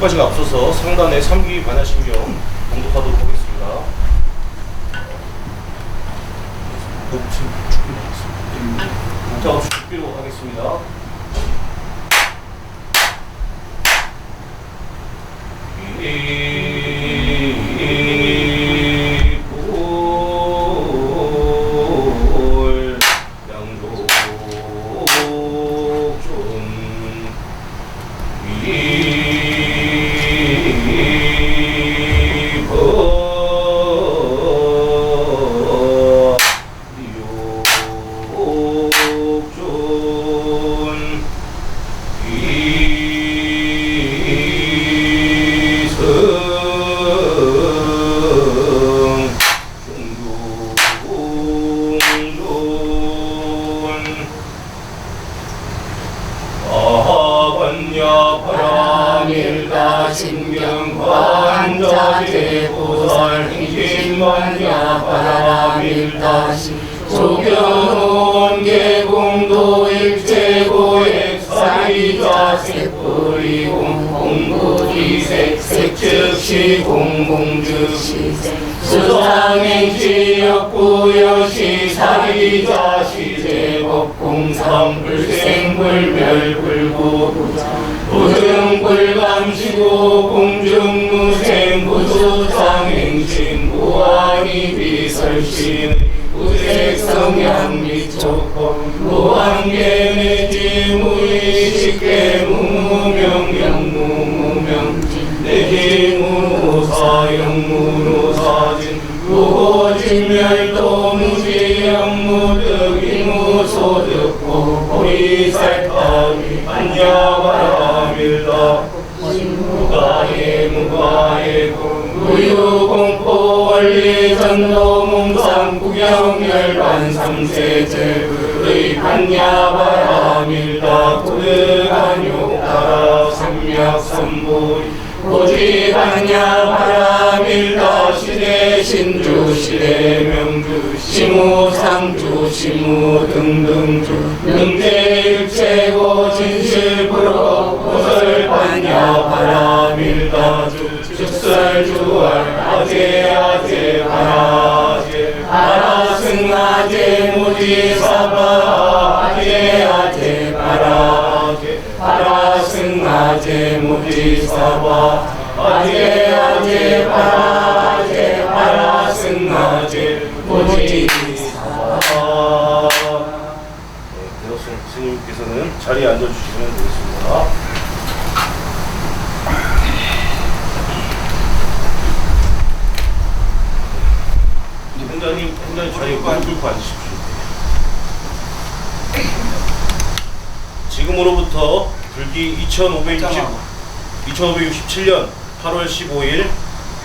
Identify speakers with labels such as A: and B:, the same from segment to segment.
A: 삭발지가 앞서서 상단의 삼기 반야신경 공독하도록 하겠습니다. 복자 없이 축기로 하겠습니다. 수상행시 역부여시 사리자 시제법 공상 불생불멸 불구 부등 불감시고 공중무생 부수상행신 무한히 비설신 우색성향 미초법 무한계 내지 무의식계 무무명령 내지 무 사영 무노사진 무호진멸도 무지영 무득이 무소득고 보리살타기 안야바라밀다 무가해 무가해 무유공포 원리 전도 몽상 구경열반 삼세제 의 반야바라밀다 고르간요 따라 삼약 삼보리 오지 반야바라밀 다 시대 신주 시대 명주 시무 상주 시무 등등주 명제일체고 진실부로 오설 반야 바라밀 다주 즉설주알 아제 아제 바라제 바라승 아제 무지사 무릎 꿇고 앉으십시오. 지금으로부터 불기 2560, 2567년 8월 15일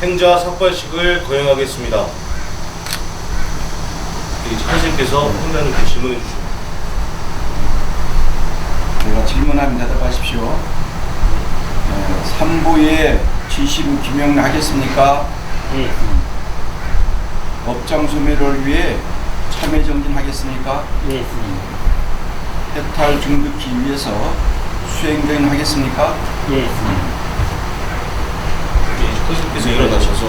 A: 행자 삭발식을 거행하겠습니다. 이 선생님께서 현자님께 질문해 주십니다.
B: 제가 질문하면 대답하십시오 어, 삼부에 지시부 기명을 하겠습니까?
A: 응.
B: 법정 소멸을 위해 참여 정진하겠습니까?
A: 응.
B: 해탈 중득기 위해서 수행된 하겠습니까?
A: 응. 선생님께서 일어나셔서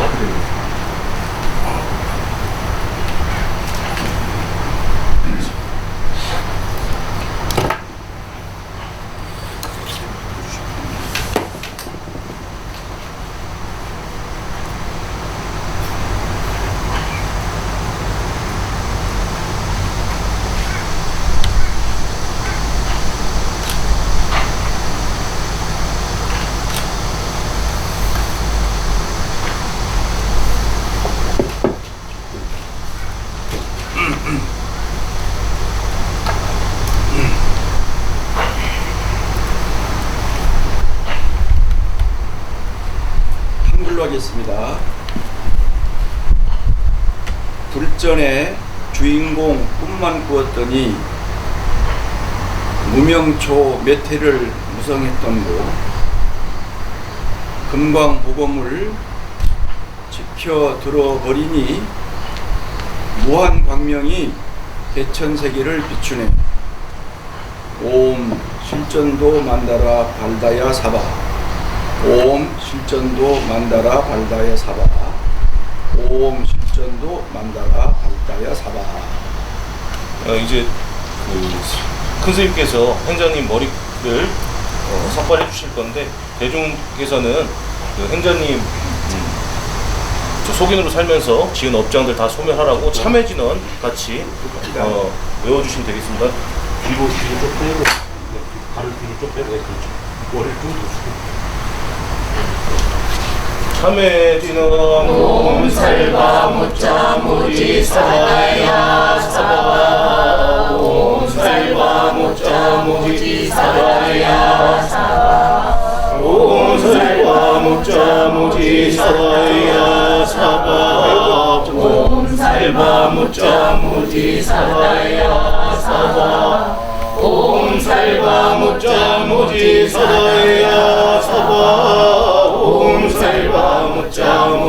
B: 굴전의 주인공뿐만 꾸었더니 무명초 몇 해를 무성했던 곳 금광보검을 지켜 들어버리니 무한 광명이 대천세계를 비추네. 옴 실전도 만다라 발다야 사바. 옴 실전도 만다라 발다야 사바. 옴 실전도 만다라 발다야 사바.
A: 어, 이제 그 큰 스님께서 행자님 머리를 어, 삭발해 주실 건데 대중께서는 그 행자님 음, 저 속인으로 살면서 지은 업장들 다 소멸하라고 참회진원 같이 어, 외워주시면 되겠습니다. 뒤로 뒤로 좀 빼고 네, 발을 뒤로 좀 빼고 네, 그렇죠. 머리를 좀 더 숙여. 참회진원
C: 옴살바 무자 무지 사다야 사바 옴살바 무자 무지 사다야 사바
A: 옴살과 무자 무지 사다야 사바
C: 옴살바 무자 무지 사다야 사바
A: 옴살과 무자 무지 사다야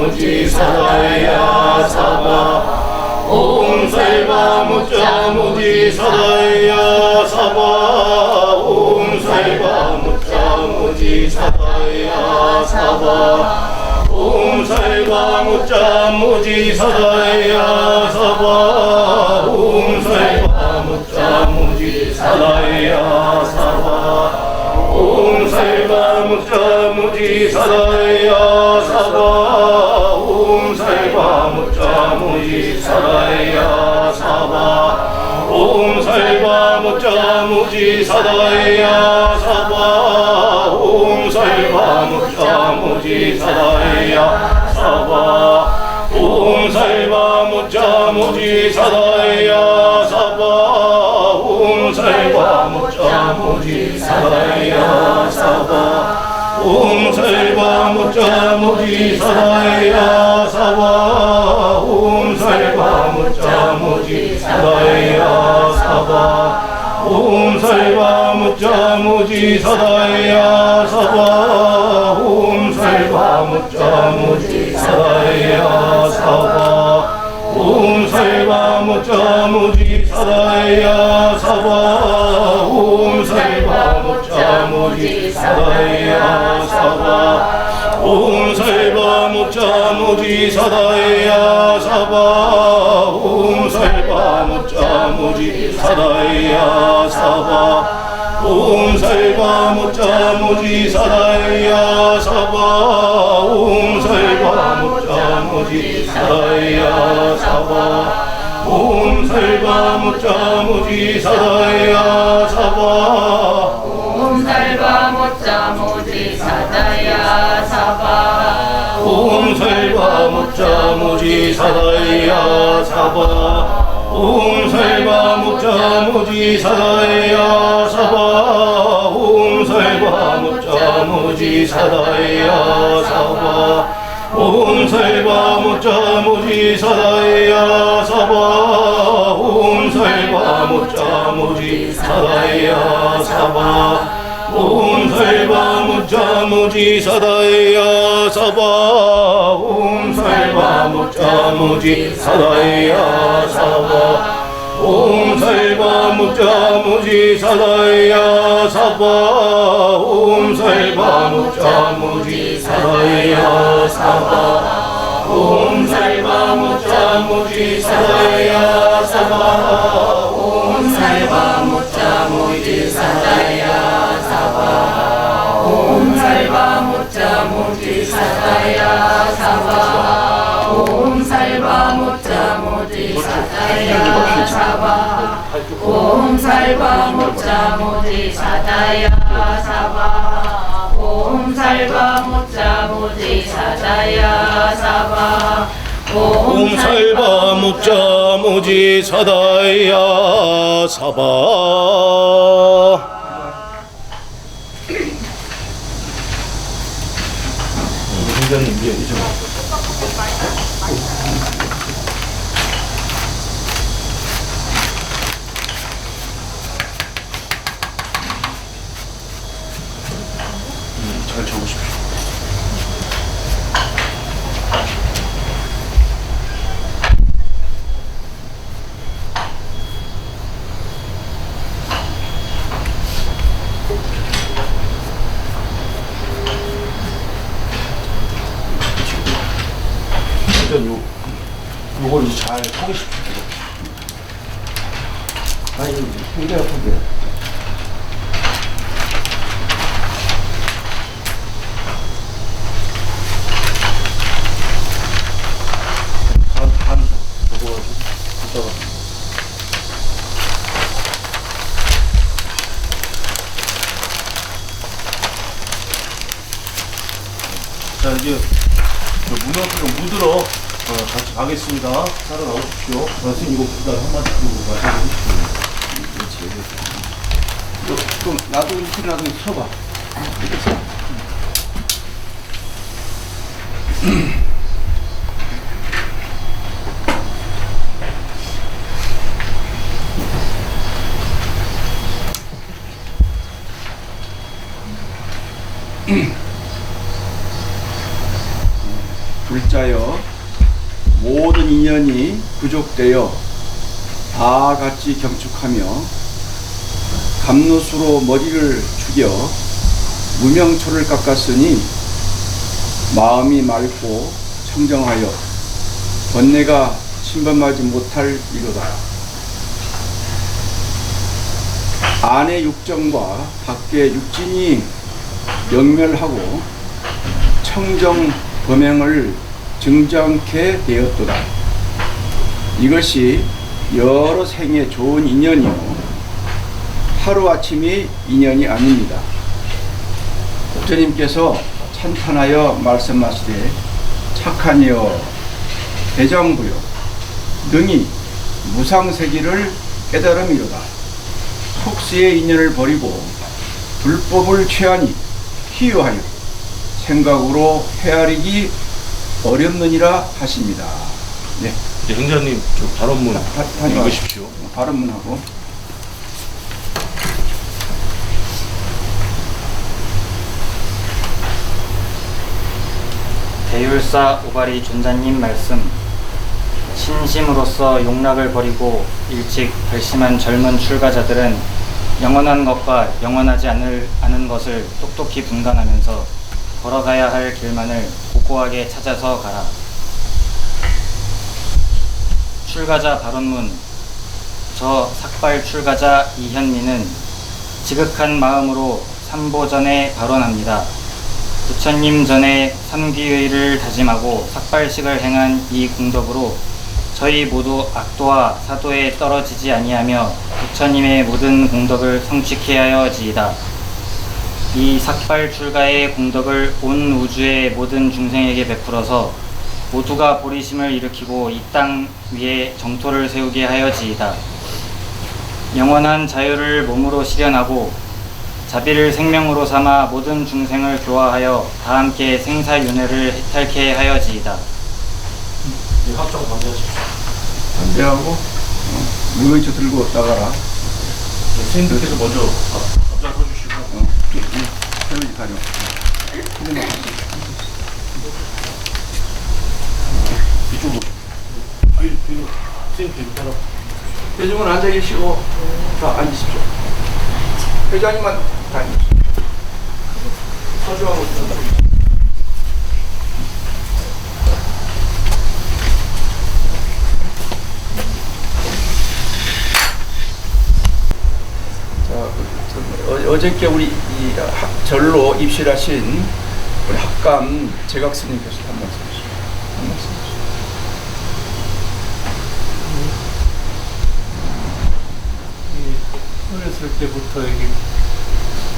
A: 무지 사다야 사바 옴살과 무자 무지 사다야 사바 옴살과 무자 무지 사다야 사바 옴살과 무자 무지 사다야 사바 옴살과 무자 무지 사다야 사바 옴살과 무자 무지 사다야 옴 무자 무지 사다야 사바 옴살과 무자 무지 사다야 사바 옴살과 무자 무지 사다야 사바 옴살과 무자 무지 사다야 사바 옴살과 무자 무지 사다야 사바 옴살과 무자 무지 사다야 옴살과 무자 무지 사다야 사바 옴살과 무자 무지 사다야 사바 옴살과 무자 무지 사다야 사바 옴살과 무자 무지 사다야 사바 옴살과 무자 무지 사다야 옴살과 무자 무지 사다야 사바. 옴살과 무자 무지 사다야 사바. 옴살과 무자 무지 사다야 사바. 옴 살바 무자 무지 사다야 사바. 옴살과 무자 무지 사다야 사바 옴살과 무자 무지 사다야 사바 무자 무지 사다야 사바 옴살과 무자 무지 사다야 사바 옴살과 무자 무지 사다야 사바 옴살과 무자 무지 사다야 사바 옴살과 무자 무지 사다야 사바 옴 살바 무자 무지 사다야 사바. 옴 살바
C: 무자 무지 사다야 사바. 옴 살바 무자 무지 사다야 사바. 옴 살바 무자 무지 사다야 사바
A: 행자님 이제 이제 일단 요 요걸 이제 잘 포기시키고
B: 아니, 굉장히 아픈데.
A: 반, 반 먹어가지고 이따가 자 이제 문어를 좀 묻으러 어, 같이 가겠습니다. 따라 나오십시오. 어, 선생님 이거 일단 한마디 들고
B: 너, 좀 나도 이렇게 나도 서봐. 이렇게 서. 둘자여 모든 인연이 부족되어 다 같이 경축하며 감노수로 머리를 죽여 무명초를 깎았으니 마음이 맑고 청정하여 번뇌가 침범하지 못할 이로다. 안의 육정과 밖의 육진이 영멸하고 청정 범행을 증정케 되었도다. 이것이 여러 생에 좋은 인연이요 하루아침이 인연이 아닙니다. 국장님께서 찬탄하여 말씀하시되 착하니여 대장부여 능히 무상세기를 깨달음이로다. 속수의 인연을 버리고 불법을 취하니 희유하여 생각으로 헤아리기 어렵느니라 하십니다. 네,
A: 이제 행자님 저 발언문
B: 다- 다녀와.
A: 읽으십시오
B: 발언문하고
D: 대율사 오바리 존자님 말씀 신심으로서 용락을 버리고 일찍 결심한 젊은 출가자들은 영원한 것과 영원하지 않을, 않은 것을 똑똑히 분간하면서 걸어가야 할 길만을 고고하게 찾아서 가라. 출가자 발언문 저 삭발 출가자 이현미는 지극한 마음으로 삼보 전에 발언합니다. 부처님 전에 삼귀의를 다짐하고 삭발식을 행한 이 공덕으로 저희 모두 악도와 사도에 떨어지지 아니하며 부처님의 모든 공덕을 성취케 하여 지이다. 이 삭발 출가의 공덕을 온 우주의 모든 중생에게 베풀어서 모두가 보리심을 일으키고 이 땅 위에 정토를 세우게 하여지이다. 영원한 자유를 몸으로 실현하고 자비를 생명으로 삼아 모든 중생을 교화하여 다 함께 생사윤회를 해탈케 하여지이다.
A: 이 합정 반대하십시오
B: 반대하고 어, 무명초 들고 나가라.
A: 선생님께서 먼저 앞- 앞장 서 주시고
B: 어, 헬멧
A: 이쪽으로 아이 뒤로 선생님 뒤로 따라
B: 회장은 앉아 계시고 자 앉으십시오. 회장님만 다 앉으십시오. 서주하고 있습니다. 자, 그, 어, 어저께 우리 이 학- 절로 입실하신 우리 학감 제각 스님께서 한 말씀 주시죠. 한 말씀 주시죠.
E: 이 어렸을 때부터 이게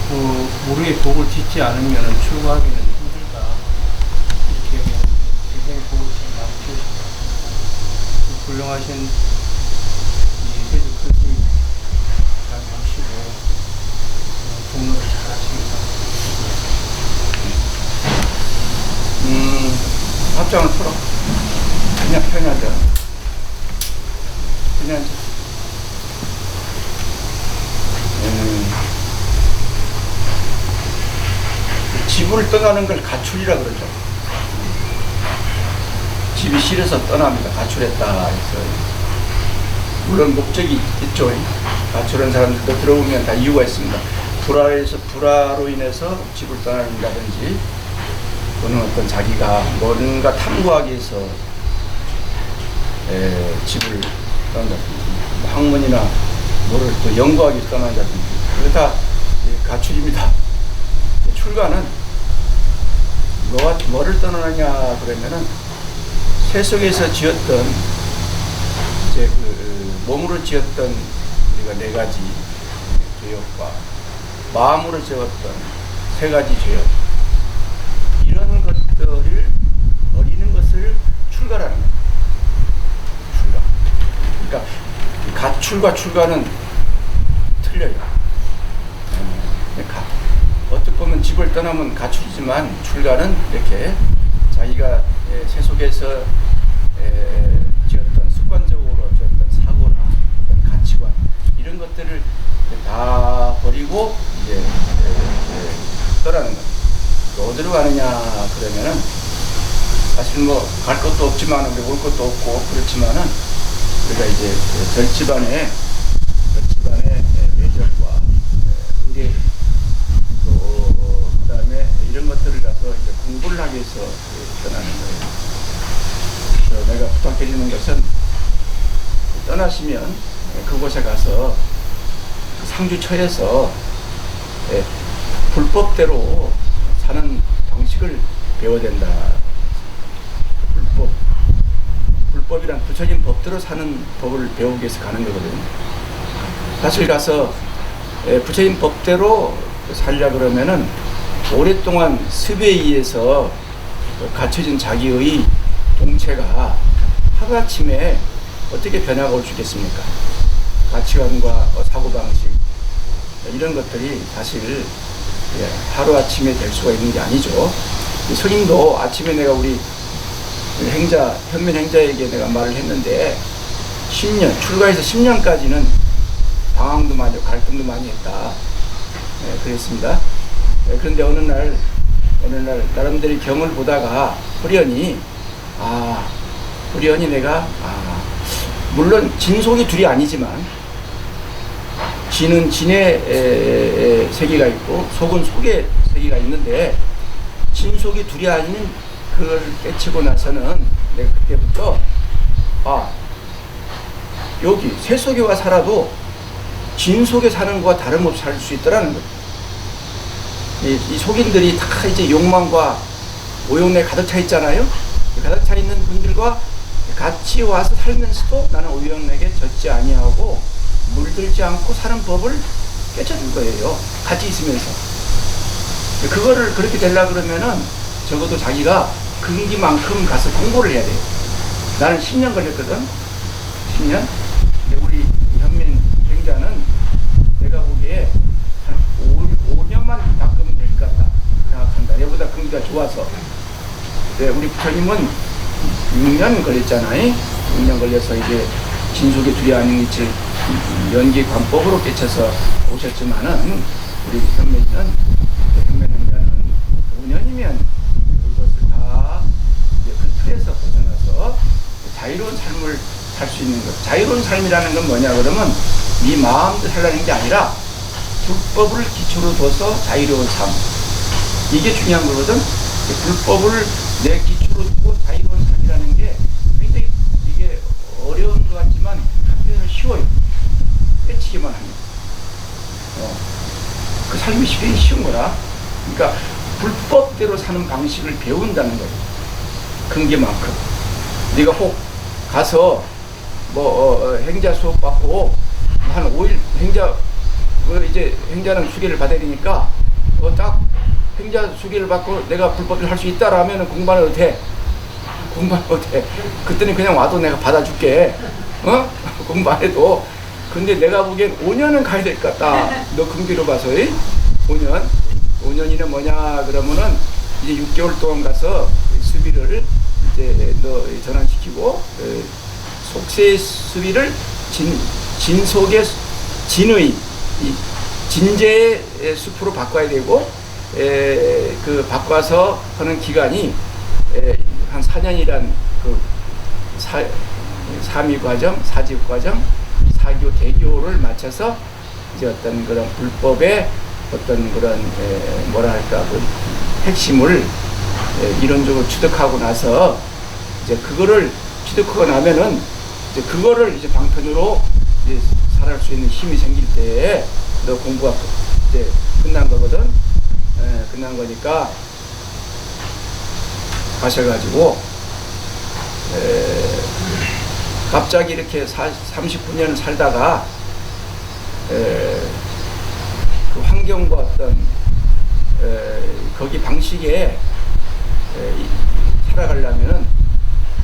E: 뭐 무리의 복을 짓지 않으면 출가하기는 힘들다 이렇게 굉장히 복을 좀 많이 주셨다 훌륭하신 이 해주 큰스님 잘 모시고 어, 공로를 잘 하시기 바랍니다
B: 음, 합장을 풀어. 그냥 편히 앉아. 그냥 앉아. 음, 집을 떠나는 걸 가출이라 그러죠. 집이 싫어서 떠납니다. 가출했다 해서. 물론 목적이 있죠. 가출한 사람들도 들어오면 다 이유가 있습니다. 불화에서 불화로 인해서 집을 떠난다든지 또는 어떤 자기가 뭔가 탐구하기 위해서 에, 집을 떠난다든지 학문이나 뭐를 또 연구하기 떠난다든지 그게 다 예, 가출입니다. 출가는 뭐가 뭐를 떠나느냐 그러면은 세속에서 지었던 이제 그 몸으로 지었던 우리가 네 가지 죄업과 마음으로 지었던 세 가지 죄업 것들을 버리는 것을 출가라는 거예요. 출가. 그러니까 가출과 출가는 틀려요. 음, 가, 어떻게 보면 집을 떠나면 가출이지만 출가는 이렇게 자기가 예, 세속에서 에, 지었던 습관적으로 지었던 사고나 어떤 가치관 이런 것들을 다 버리고 이제 에, 에, 떠나는 거예요. 어디로 가느냐 그러면은 사실 뭐 갈 것도 없지만 우리 올 것도 없고 그렇지만은 우리가 이제 그 절집안에 절집안의 예절과 의례 또 그다음에 이런 것들을 가서 이제 공부를 하기 위해서 떠나는 거예요. 내가 부탁드리는 것은 떠나시면 그곳에 가서 상주처에서 예, 불법대로 사는 방식을 배워야 된다. 불법. 불법이란 부처님 법대로 사는 법을 배우기 위해서 가는 거거든요. 사실 가서 예, 부처님 법대로 살려 그러면은 오랫동안 습에 의해서 갖춰진 자기의 동체가 하루아침에 어떻게 변화가 올 수 있겠습니까? 가치관과 어, 사고방식 이런 것들이 사실 예, 하루아침에 될 수가 있는 게 아니죠. 이 스님도 아침에 내가 우리 행자, 현면 행자에게 내가 말을 했는데 10년, 출가해서 10년까지는 방황도 많이 갈등도 많이 했다. 예, 그랬습니다. 예, 그런데 어느 날, 어느 날, 나름대로 경을 보다가 후련히, 아, 후련히 내가, 아, 물론 진속이 둘이 아니지만, 진은 진의 세계가 있고, 속은 속의 세계가 있는데, 진속이 둘이 아닌 그걸 깨치고 나서는 내가 그때부터, 아, 여기 세속에 와 살아도 진 속에 사는 것과 다름없이 살 수 있더라는 거예요. 이, 이 속인들이 다 이제 욕망과 오용에 가득 차 있잖아요. 이 가득 차 있는 분들과 같이 와서 살면서도 나는 오용에게 젖지 아니하고 물들지 않고 사는 법을 깨쳐준 거예요. 같이 있으면서. 그거를 그렇게 되려 그러면은 적어도 자기가 근기만큼 가서 공부를 해야 돼요. 나는 10년 걸렸거든. 10년. 근데 우리 현민 행자는 내가 보기에 한 5, 5년만 닦으면 될 것 같다 생각한다. 얘보다 근기가 좋아서. 네, 우리 부처님은 6년 걸렸잖아요. 6년 걸려서 이제 진속의 아닌 이치 연기 관법으로 깨쳐서 오셨지만은 우리 현민은 현민 행자는 5년이면 그것을 다 이제 그 틀에서 벗어나서 자유로운 삶을 살 수 있는 것. 자유로운 삶이라는 건 뭐냐 그러면 네 마음대로 살라는 게 아니라 불법을 기초로 둬서 자유로운 삶. 이게 중요한 거거든. 그 불법을 내 기초로 두고 자유로운 삶이라는 게 굉장히 이게 어려운 것 같지만 한편으로 쉬워요. 깨치기만 하면. 어. 그 삶이 굉장히 쉬운 거라. 그러니까 불법대로 사는 방식을 배운다는 거예요. 근기만큼. 네가 혹 가서 뭐 어, 어, 행자 수업 받고 한 5일 행자 그 이제 행자는 수계를 받아야 되니까 어, 딱 행자 수계를 받고 내가 불법을 할 수 있다라면 공부를 어때? 공부를 어때? 그때는 그냥 와도 내가 받아줄게. 어? 공부 안 해도. 근데 내가 보기엔 5년은 가야 될 것 같다. 너 금기로 봐서. 이? 5년. 5년이면 뭐냐 그러면은 이제 6개월 동안 가서 수비를 이제 너 전환시키고 어, 속세의 수비를 진, 진속의 진의 이 진제의 숲으로 바꿔야 되고 에, 그 바꿔서 하는 기간이 에, 한 4년이란 그 사, 삼위 과정, 사직 과정, 사교, 대교를 맞춰서 이제 어떤 그런 불법의 어떤 그런 에, 뭐라 할까 그 핵심을 에, 이론적으로 취득하고 나서 이제 그거를 취득하고 나면은 이제 그거를 이제 방편으로 이제 살아갈 수 있는 힘이 생길 때에 너 공부가 끝- 이제 끝난 거거든. 예, 끝난 거니까 가셔가지고 에, 갑자기 이렇게 39년을 살다가 에, 그 환경과 어떤 에, 거기 방식에 살아가려면은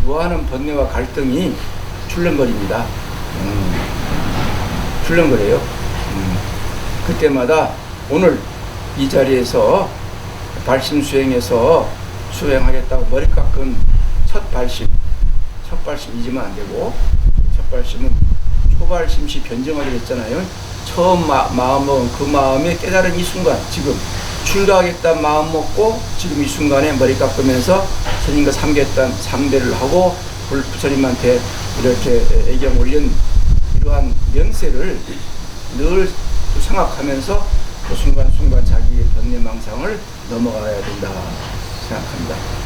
B: 무한한 번뇌와 갈등이 출렁거립니다. 음, 출렁거려요. 음, 그때마다 오늘 이 자리에서 발심 수행에서 수행하겠다고 머리 깎은 첫 발심, 첫 발심 잊으면 안 되고 첫 발심은 초발심시 변정하기로 했잖아요. 처음 마, 마음 먹은 그 마음에 깨달은 이 순간 지금 출가하겠다 마음 먹고 지금 이 순간에 머리 깎으면서 스님과 삼겠다는 상대를 하고 불- 부처님한테 이렇게 애경 올린 이러한 명세를 늘 생각하면서 그 순간순간 자기의 번뇌망상을 넘어가야 된다 생각합니다.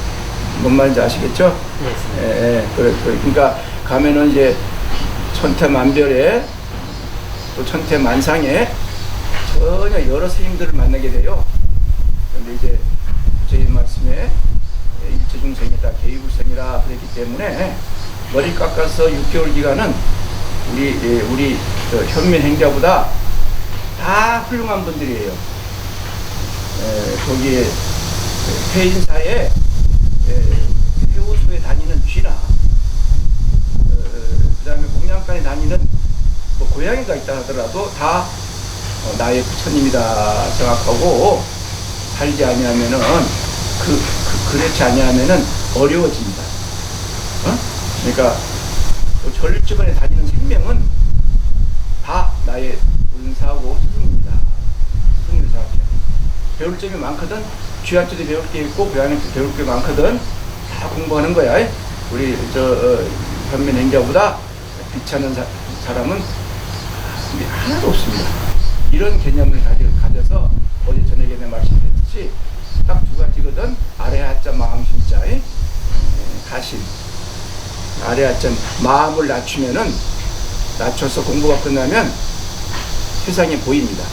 B: 뭔 말인지 아시겠죠? 예, 예. 그래, 그래. 그러니까 가면은 이제 천태만별에 또 천태만상에 전혀 여러 스님들을 만나게 돼요. 그런데 이제 저희 말씀에 일체중생이다, 개유불생이라 그랬기 때문에 머리 깎아서 6개월 기간은 우리 예, 우리 저 현민 행자보다 다 훌륭한 분들이에요. 에, 거기에 그 회인사에 해우소에 다니는 쥐나 어, 그 다음에 공양간에 다니는 뭐 고양이가 있다 하더라도 다 어, 나의 부처님이다 생각하고 살지 아니하면은 그, 그 그렇지 아니하면은 어려워집니다. 어? 그러니까 그 전립주변에 다니는 생명은 다 나의 은사고 스승입니다. 스승을 생각해야 돼. 배울 점이 많거든. 쥐한테도 배울 게 있고 고양이한테 배울 게 많거든. 다 공부하는 거야. 우리 저 어, 현민 행자보다 귀찮은 사, 사람은 하나도 없습니다. 이런 개념을 가져, 가져서 어제 저녁에 내 말씀드렸듯이 딱 두 가지거든. 아래 하자 마음 심자에 가심. 아래 하자 마음을 낮추면은 낮춰서 공부가 끝나면 세상이 보입니다.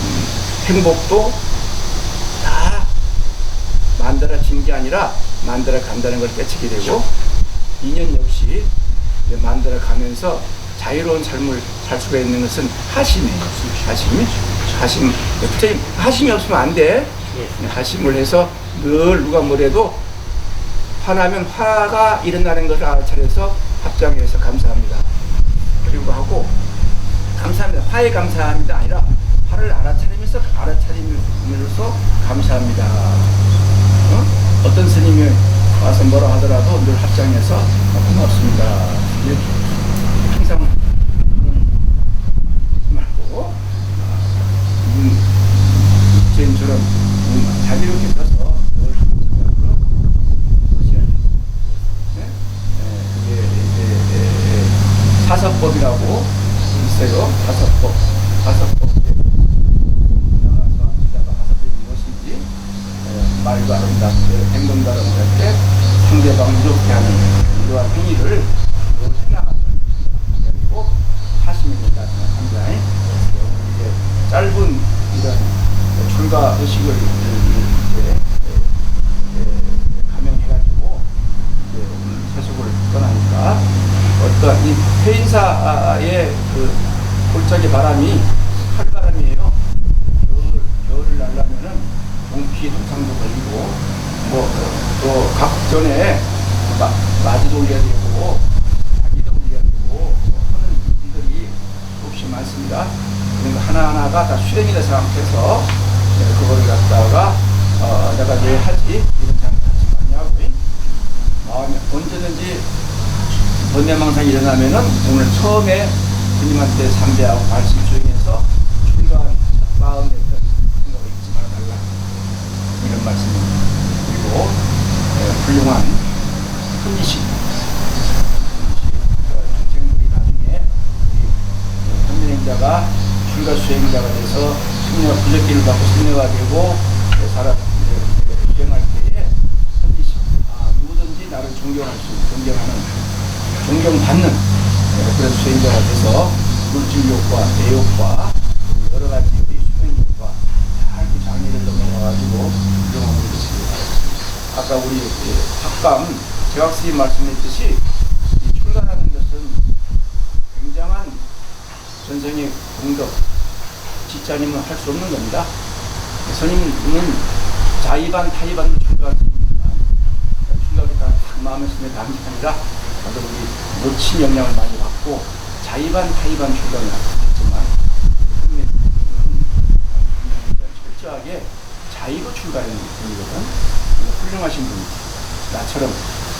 B: 음, 행복도 다 만들어진 게 아니라 만들어 간다는 걸 깨닫게 되고 인연 역시 만들어 가면서 자유로운 삶을 살 수가 있는 것은 하심이에요. 하심이 하심 부처님 하심이 없으면 안 돼. 하심을 해서 늘 누가 뭐래도 화나면 화가 일어나는 것을 알아차려서 합장해서 감사합니다. 그리고 하고 감사합니다. 화에 감사합니다 아니라 화를 알아차리면서 알아차림으로써 감사합니다. 어? 어떤 스님이 와서 뭐라 하더라도 늘 합장해서 고맙습니다. 이렇게 항상 음, 말고 음, 쟤처럼 음, 자비롭게 펴서 늘 생각으로 하셔야 돼요. 네? 예, 그게 이제 예, 예, 사서법이라고 있어요. 사서법. 사서법. 나가서 합시다가 사서법이 무엇인지 예, 말도 아름답게 행동도 아름답게 상대방을 이롭게 하는 이러한 행위를 늘 생각하는 그리고 하시면 된다 생각합니다. 이제 짧은 이런 출가 의식을 이제 예, 예, 감명해가지고 이제 오늘 세속을 떠나니까 어떠한 이 회인사의 그 골짜기 바람이 칼바람이에요. 겨울, 겨울을 날려면은 동피 동상도 걸리고 뭐또 각 전에 마, 마지도 올려야 되고 자기도 올려야 되고 뭐 하는 일들이 수없이 많습니다. 거 하나하나가 다 수행이라 생각해서 네, 그거를 갖다가 어, 내가 왜 하지 이런 생각하지 마냐고 마음에 언제든지 번뇌망상이 일어나면은 오늘 처음에 스님한테 상대하고 말씀 출가한 첫 마음에 있던 생각을 잊지 말아달라 이런 말씀입니다. 그리고 에, 훌륭한 훈이식 중생들이 나중에 이 현민행자가 출가 수행자가 돼서 승려 부적기를 받고 승려가 되고 그 사람 수행할 때에 선지식 아 누구든지 나를 존경할 수 존경하는 존경받는 어, 그런 수행자가 돼서 물질 욕과 내욕과 여러 가지 우리 수행욕과 잘그 장애를 넘어가가지고 운영하고 있습니다. 아까 우리 예, 학감 재학생이 말씀했듯이 이 출가라는 것은 굉장한 전생의 공덕, 지자님은 할 수 없는 겁니다. 스님은 자의반 타의반으로 출가한 스님이지만 출가하기 따라 딱 마음의 스님의 당직하니라 나도 우리 놓친 영향을 많이 받고 자의반 타의반 출가를 했지만 스님은 철저하게 자의로 출가하는 분이거든. 훌륭하신 분이지. 나처럼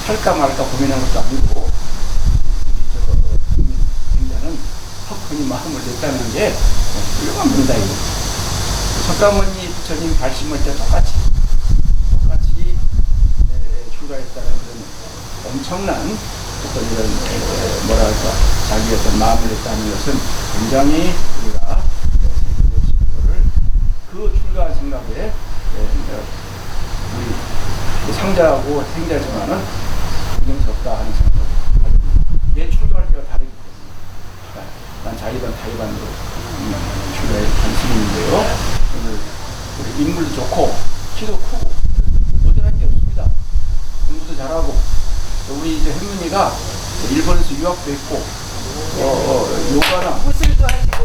B: 할까 말까 고민한 것도 아니고 우리 저 어, 국민 행자는 헉하니 마음을 냈다는 게 훌륭한 분이다 이거. 석가모니 부처님 발심할 때 똑같이 똑같이 에, 출가했다는 그런 엄청난 어떤 이런 에, 뭐랄까 자기의 어떤 마음을 냈다는 것은 굉장히 우리가 그 출가한 생각에 우리 그 상자하고 생자지만은 긍정스럽다 하는 생각을 가집니다. 얘 출가할 때가 다르기 때문에 난 자의반 타의반으로 음, 출가한 스님인데요. 오늘 우리 인물도 좋고 키도 크고 모자란 게 없습니다. 공부도 잘하고 또 우리 이제 현민이가 일본에서 유학도 했고 어, 어 요가나
C: 무술도 하시고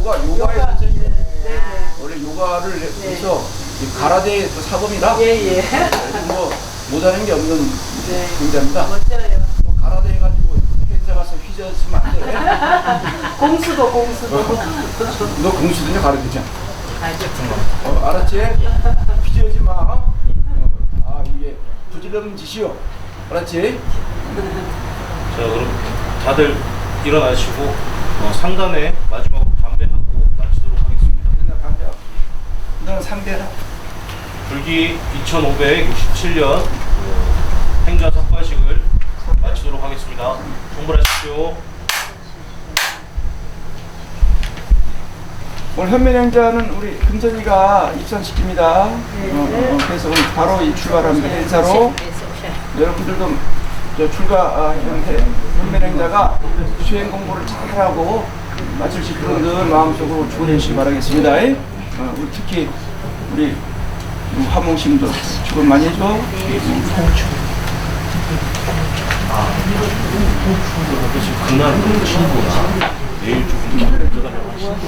B: 요가 요가의 선생님
C: 네 네
B: 원래 요가를 해서 이 가라데 그 사범이라
C: 예예
B: 뭐 못하는 게 없는
C: 네.
B: 굉장입니다.
C: 멋져요
B: 또 가라데 해가지고 회사 가서 휘저으면 안 돼.
C: 공수도 공수도
B: 너 공수든지 가르치자.
C: 알죠
B: 어, 알았지? 휘저으지 마. 어, 아 이게 부질없는 짓이요. 알았지?
A: 자 그럼 다들 일어나시고 어, 상단에 마지막 담배하고 마치도록 하겠습니다.
B: 맨날 반대. 너는 상대라.
A: 불기 2567년 행자 삭발식을 마치도록 하겠습니다. 성불하십시오.
B: 오늘 현면행자는 우리 금전이가 입선시킵니다. 어, 어, 그래서 오늘 바로 이 출발합니다. 인사로 여러분들도 저 출가 아, 현태 현면행자가 수행 공부를 잘하고 마칠 수 있도록 늘 마음속으로 주어내시기 바라겠습니다. 어, 우리 특히 우리 화몽심도 축원 많이 해줘.
A: 그날 친구가 내일 좀